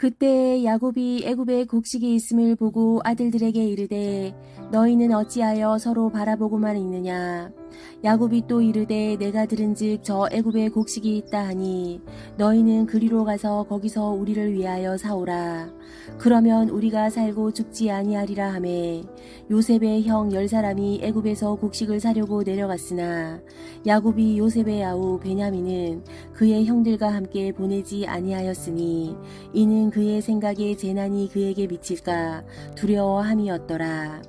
그때 야곱이 애굽에 곡식이 있음을 보고 아들들에게 이르되 너희는 어찌하여 서로 바라보고만 있느냐 야곱이 또 이르되 내가 들은즉 저 애굽에 곡식이 있다 하니 너희는 그리로 가서 거기서 우리를 위하여 사오라 그러면 우리가 살고 죽지 아니하리라 하매 요셉의 형 열 사람이 애굽에서 곡식을 사려고 내려갔으나 야곱이 요셉의 아우 베냐민은 그의 형들과 함께 보내지 아니하였으니 이는 그의 생각에 재난이 그에게 미칠까 두려워함이었더라.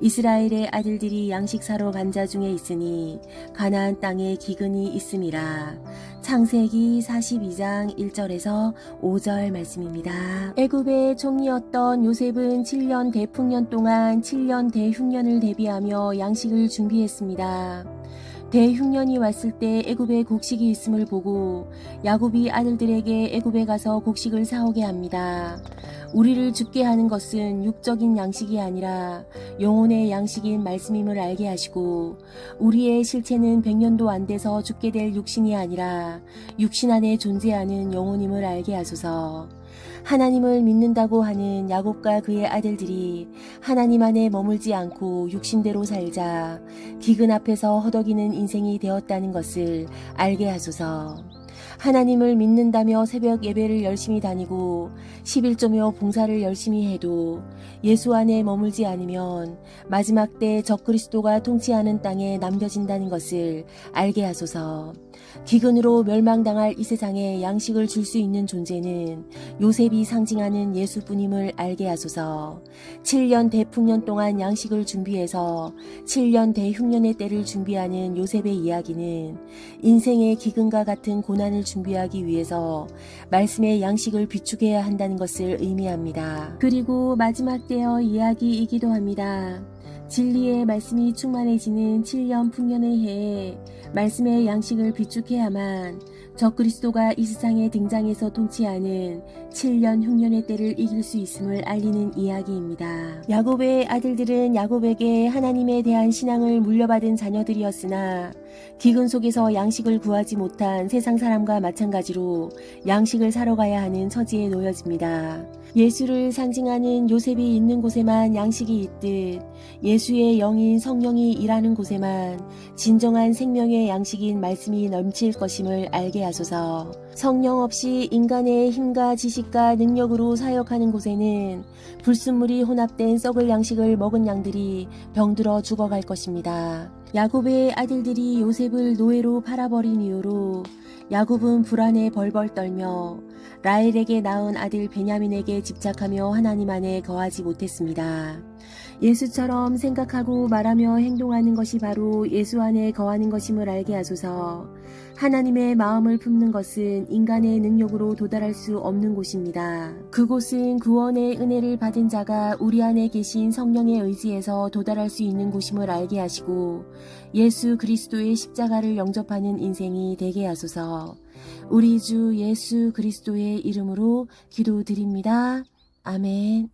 이스라엘의 아들들이 양식 사러 간자 중에 있으니 가나안 땅에 기근이 있음이라. 창세기 42장 1절에서 5절 말씀입니다. 애굽의 총리였던 요셉은 7년 대풍년 동안 7년 대흉년을 대비하며 양식을 준비했습니다. 대흉년이 왔을 때 애굽에 곡식이 있음을 보고 야곱이 아들들에게 애굽에 가서 곡식을 사오게 합니다. 우리를 죽게 하는 것은 육적인 양식이 아니라 영혼의 양식인 말씀임을 알게 하시고 우리의 실체는 백년도 안 돼서 죽게 될 육신이 아니라 육신 안에 존재하는 영혼임을 알게 하소서. 하나님을 믿는다고 하는 야곱과 그의 아들들이 하나님 안에 머물지 않고 육신대로 살자 기근 앞에서 허덕이는 인생이 되었다는 것을 알게 하소서. 하나님을 믿는다며 새벽 예배를 열심히 다니고 11조며 봉사를 열심히 해도 예수 안에 머물지 않으면 마지막 때 적그리스도가 통치하는 땅에 남겨진다는 것을 알게 하소서. 기근으로 멸망당할 이 세상에 양식을 줄 수 있는 존재는 요셉이 상징하는 예수뿐임을 알게 하소서. 7년 대풍년 동안 양식을 준비해서 7년 대흉년의 때를 준비하는 요셉의 이야기는 인생의 기근과 같은 고난을 준비하기 위해서 말씀의 양식을 비축해야 한다는 것을 의미합니다. 그리고 마지막 때의 이야기이기도 합니다. 진리의 말씀이 충만해지는 7년 풍년의 해에 말씀의 양식을 비축해야만 적그리스도가 이 세상에 등장해서 통치하는 7년 흉년의 때를 이길 수 있음을 알리는 이야기입니다. 야곱의 아들들은 야곱에게 하나님에 대한 신앙을 물려받은 자녀들이었으나 기근 속에서 양식을 구하지 못한 세상 사람과 마찬가지로 양식을 사러 가야 하는 처지에 놓여집니다. 예수를 상징하는 요셉이 있는 곳에만 양식이 있듯 예수의 영인 성령이 일하는 곳에만 진정한 생명의 양식인 말씀이 넘칠 것임을 알게 하소서. 성령 없이 인간의 힘과 지식과 능력으로 사역하는 곳에는 불순물이 혼합된 썩을 양식을 먹은 양들이 병들어 죽어갈 것입니다. 야곱의 아들들이 요셉을 노예로 팔아버린 이후로 야곱은 불안에 벌벌 떨며 라헬에게 낳은 아들 베냐민에게 집착하며 하나님 안에 거하지 못했습니다. 예수처럼 생각하고 말하며 행동하는 것이 바로 예수 안에 거하는 것임을 알게 하소서. 하나님의 마음을 품는 것은 인간의 능력으로 도달할 수 없는 곳입니다. 그곳은 구원의 은혜를 받은 자가 우리 안에 계신 성령의 의지에서 도달할 수 있는 곳임을 알게 하시고 예수 그리스도의 십자가를 영접하는 인생이 되게 하소서. 우리 주 예수 그리스도의 이름으로 기도드립니다. 아멘.